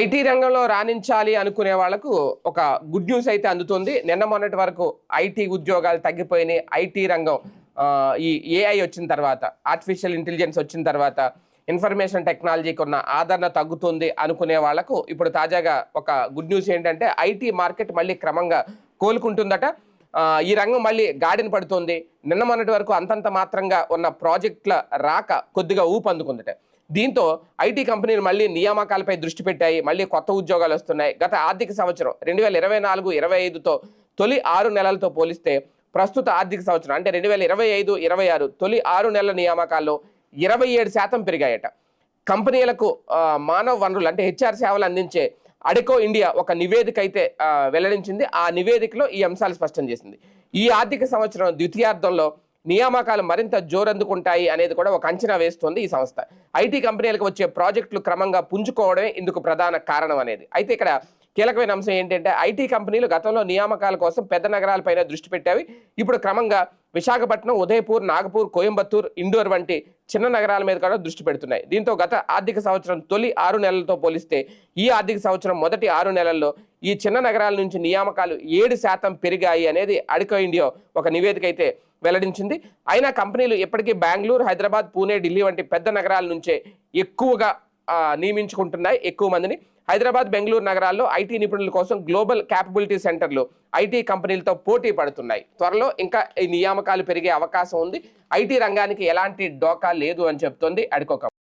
IT రంగంలో రాణించాలి అనుకునే వాళ్ళకు ఒక గుడ్ న్యూస్ అయితే అందుతుంది. నిన్న మొన్నటి వరకు ఐటీ ఉద్యోగాలు తగ్గిపోయినాయి. ఐటీ రంగం ఈ ఏఐ వచ్చిన తర్వాత ఆర్టిఫిషియల్ ఇంటెలిజెన్స్ వచ్చిన తర్వాత ఇన్ఫర్మేషన్ టెక్నాలజీకి ఉన్న ఆదరణ తగ్గుతుంది అనుకునే వాళ్ళకు ఇప్పుడు తాజాగా ఒక గుడ్ న్యూస్ ఏంటంటే ఐటీ మార్కెట్ మళ్ళీ క్రమంగా కోలుకుంటుందట. ఈ రంగం మళ్ళీ గాడిన పడుతుంది. నిన్న మొన్నటి వరకు అంతంత మాత్రంగా ఉన్న ప్రాజెక్టుల రాక కొద్దిగా ఊపందుకుందట. దీంతో ఐటీ కంపెనీలు మళ్ళీ నియామకాలపై దృష్టి పెట్టాయి. మళ్ళీ కొత్త ఉద్యోగాలు వస్తున్నాయి. గత ఆర్థిక సంవత్సరం రెండు వేల ఇరవై నాలుగు ఇరవై ఐదుతో తొలి ఆరు నెలలతో పోలిస్తే ప్రస్తుత ఆర్థిక సంవత్సరం అంటే రెండు వేల ఇరవై ఐదు ఇరవై ఆరు తొలి ఆరు నెలల నియామకాల్లో ఇరవై ఏడు శాతం పెరిగాయట. కంపెనీలకు మానవ వనరులు అంటే హెచ్ఆర్ సేవలు అందించే అడెకో ఇండియా ఒక నివేదిక అయితే వెల్లడించింది. ఆ నివేదికలో ఈ అంశాలు స్పష్టం చేసింది. ఈ ఆర్థిక సంవత్సరం ద్వితీయార్థంలో నియామకాలు మరింత జోరందుకుంటాయి అనేది కూడా ఒక అంచనా వేస్తోంది ఈ సంస్థ. ఐటీ కంపెనీలకు వచ్చే ప్రాజెక్టులు క్రమంగా పుంజుకోవడమే ఇందుకు ప్రధాన కారణం అనేది. అయితే ఇక్కడ కీలకమైన అంశం ఏంటంటే ఐటీ కంపెనీలు గతంలో నియామకాల కోసం పెద్ద నగరాలపైన దృష్టి పెట్టేవి ఇప్పుడు క్రమంగా విశాఖపట్నం ఉదయపూర్ నాగపూర్ కోయంబత్తూర్ ఇండోర్ వంటి చిన్న నగరాల మీద కూడా దృష్టి పెడుతున్నాయి. దీంతో గత ఆర్థిక సంవత్సరం తొలి ఆరు నెలలతో పోలిస్తే ఈ ఆర్థిక సంవత్సరం మొదటి ఆరు నెలల్లో ఈ చిన్న నగరాల నుంచి నియామకాలు ఏడు శాతం పెరిగాయి అనేది అడికో ఇండియా ఒక నివేదిక అయితే వెల్లడించింది. అయినా కంపెనీలు ఇప్పటికీ బెంగళూరు హైదరాబాద్ పూణే ఢిల్లీ వంటి పెద్ద నగరాల నుంచే ఎక్కువగా నియమించుకుంటున్నాయి ఎక్కువ మందిని. హైదరాబాద్ బెంగళూరు నగరాల్లో ఐటీ నిపుణుల కోసం గ్లోబల్ క్యాపబిలిటీ సెంటర్లు ఐటీ కంపెనీలతో పోటీ పడుతున్నాయి. త్వరలో ఇంకా ఈ నియామకాలు పెరిగే అవకాశం ఉంది. ఐటీ రంగానికి ఎలాంటి డోకా లేదు అని చెప్తోంది అడికో కంపెనీ